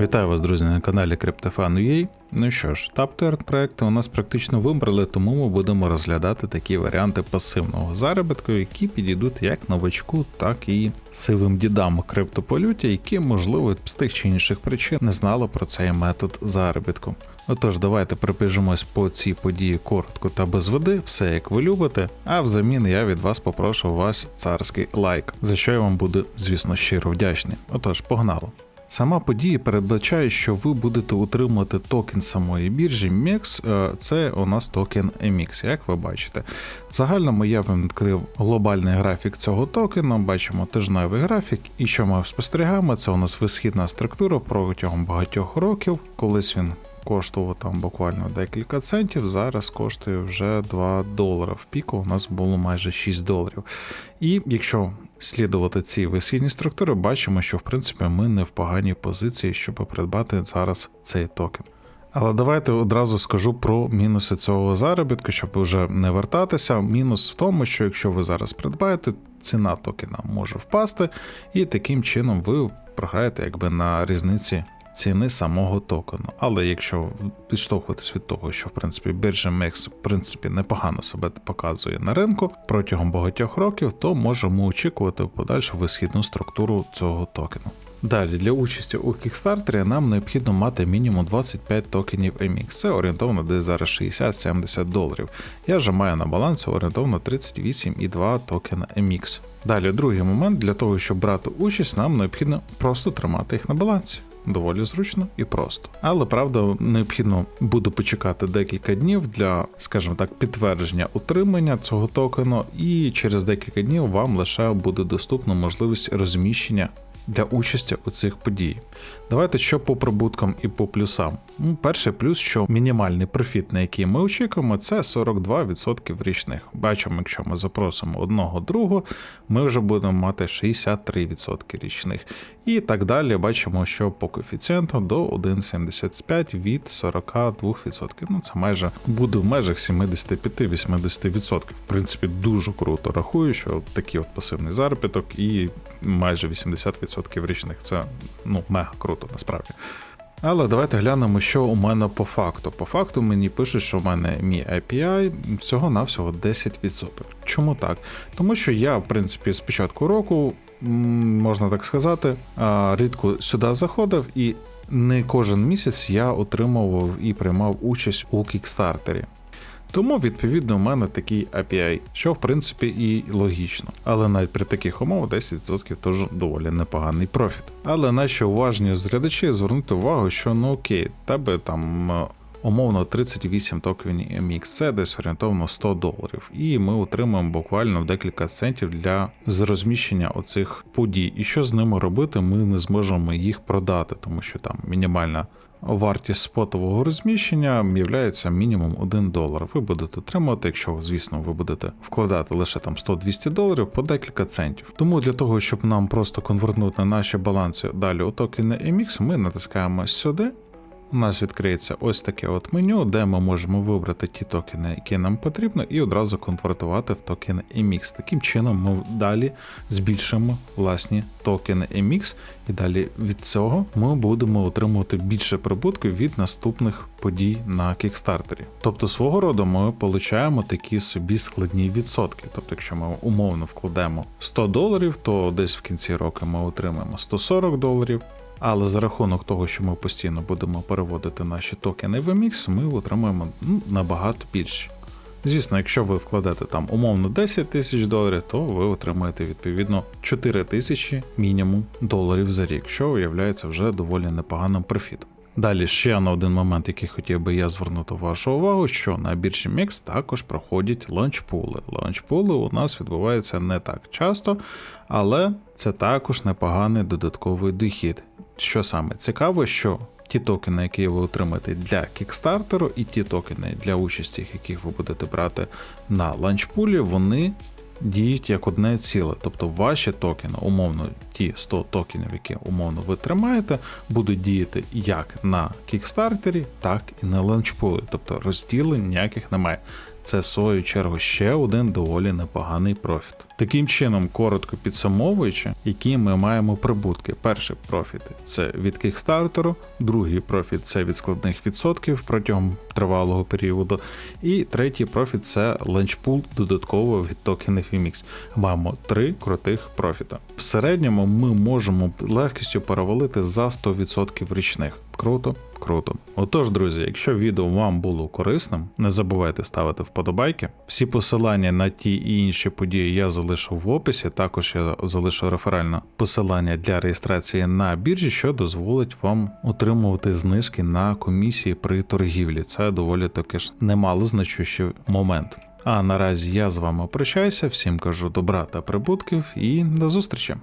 Вітаю вас, друзі, на каналі CryptoFan.ua. Ну що ж, тап проекти у нас практично вибрали, тому ми будемо розглядати такі варіанти пасивного заробітку, які підійдуть як новачку, так і сивим дідам криптополюті, які, можливо, з тих чи інших причин не знали про цей метод заробітку. Отож, давайте прибіжимось по цій події коротко та без води, все як ви любите. А взамін я від вас попрошу вас царський лайк, за що я вам буду, звісно, щиро вдячний. Отож, погнали. Сама подія передбачає, що ви будете утримувати токен самої біржі MEX, е, це у нас токен MX, як ви бачите. В загальному я вам відкрив глобальний графік цього токену, бачимо тижневий графік, і що ми спостерігаємо, це у нас висхідна структура протягом багатьох років, колись він. Коштував там буквально декілька центів, зараз коштує вже 2 долари. В піку у нас було майже 6 доларів. І якщо слідувати ці висхідні структури, бачимо, що в принципі ми не в поганій позиції, щоб придбати зараз цей токен. Але давайте одразу скажу про мінуси цього заробітку, щоб вже не вертатися. Мінус в тому, що якщо ви зараз придбаєте, ціна токена може впасти, і таким чином ви програєте якби на різниці ціни самого токену. Але якщо підштовхуватись від того, що в принципі біржа MEX в принципі непогано себе показує на ринку протягом багатьох років, то можемо очікувати в подальшу висхідну структуру цього токену. Далі для участі у кікстартері нам необхідно мати мінімум 25 токенів MX. Це орієнтовно десь зараз 60-70 доларів. Я же маю на балансі орієнтовно 38,2 токена MX. Далі другий момент для того, щоб брати участь, нам необхідно просто тримати їх на балансі доволі зручно і просто. Але правда, необхідно буде почекати декілька днів для, скажімо так, підтвердження утримання цього токену, і через декілька днів вам лише буде доступна можливість розміщення для участі у цих подій. Давайте що по прибуткам і по плюсам. Ну, Перший плюс, що мінімальний профіт, на який ми очікуємо, це 42% річних. Бачимо, якщо ми запросимо одного другого, ми вже будемо мати 63% річних. І так далі бачимо, що по коефіцієнту до 1,75 від 42%. Ну це майже буде в межах 75-80%. В принципі, дуже круто рахую, що такий от пасивний заробіток і майже 80% річних. Це ну мега круто насправді. Але давайте глянемо, що у мене по факту. По факту мені пишуть, що в мене мій API всього-навсього 10%. Чому так? Тому що я, в принципі, з початку року, можна так сказати, рідко сюди заходив, і не кожен місяць я отримував і приймав участь у кікстартері. Тому, відповідно, у мене такий API, що в принципі і логічно. Але навіть при таких умовах 10% теж доволі непоганий профіт. Але наші уважні зглядачі звернути увагу, що ну окей, тебе там. Е, умовно 38 токенів MX, це десь орієнтовно 100 доларів, і ми отримаємо буквально декілька центів для розміщення оцих подій. І що з ними робити, ми не зможемо їх продати, тому що там мінімальна Вартість спотового розміщення є мінімум 1 долар. Ви будете отримувати, якщо, звісно, ви будете вкладати лише там 100-200 доларів по декілька центів. Тому для того, щоб нам просто конвертнути наші баланси далі у токени MX, ми натискаємо сюди у нас відкриється ось таке от меню, де ми можемо вибрати ті токени, які нам потрібно, і одразу конвертувати в токени MX. Таким чином, ми далі збільшимо власні токени MX, і далі від цього ми будемо отримувати більше прибутку від наступних подій на кікстартері. Тобто, свого роду ми отримуємо такі собі складні відсотки. Тобто, якщо ми умовно вкладемо 100 доларів, то десь в кінці року ми отримаємо 140 доларів. Але за рахунок того, що ми постійно будемо переводити наші токени в MX, ми отримаємо ну, набагато більше. Звісно, якщо ви вкладете там умовно 10 тисяч доларів, то ви отримаєте відповідно 4 тисячі мінімум доларів за рік, що виявляється вже доволі непоганим профітом. Далі ще на один момент, який хотів би я звернути вашу увагу, що на біржі MIX також проходять ланчпули. Ланчпули у нас відбуваються не так часто, але це також непоганий додатковий дохід. Що саме цікаво, що ті токени, які ви отримаєте для кікстартеру, і ті токени для участі, яких ви будете брати на ланчпулі, вони діють як одне ціле. Тобто ваші токени, умовно, ті 100 токенів, які умовно ви тримаєте, будуть діяти як на кікстартері, так і на ланчпулі. Тобто розділень ніяких немає. Це в свою чергу ще один доволі непоганий профіт. Таким чином, коротко підсумовуючи, які ми маємо прибутки. Перший профіт це від кікстартеру, другий профіт це від складних відсотків протягом тривалого періоду, і третій профіт це ланчпул додатково від токенів VMix. Маємо три крутих профіта. В середньому ми можемо легкістю перевалити за 100% річних. Круто, круто. Отож, друзі, якщо відео вам було корисним, не забувайте ставити вподобайки. Всі посилання на ті і інші події я залишу в описі. Також я залишу реферальне посилання для реєстрації на біржі, що дозволить вам отримувати знижки на комісії при торгівлі. Це доволі таки ж немало значущий момент. А наразі я з вами прощаюся, всім кажу добра та прибутків і до зустрічі!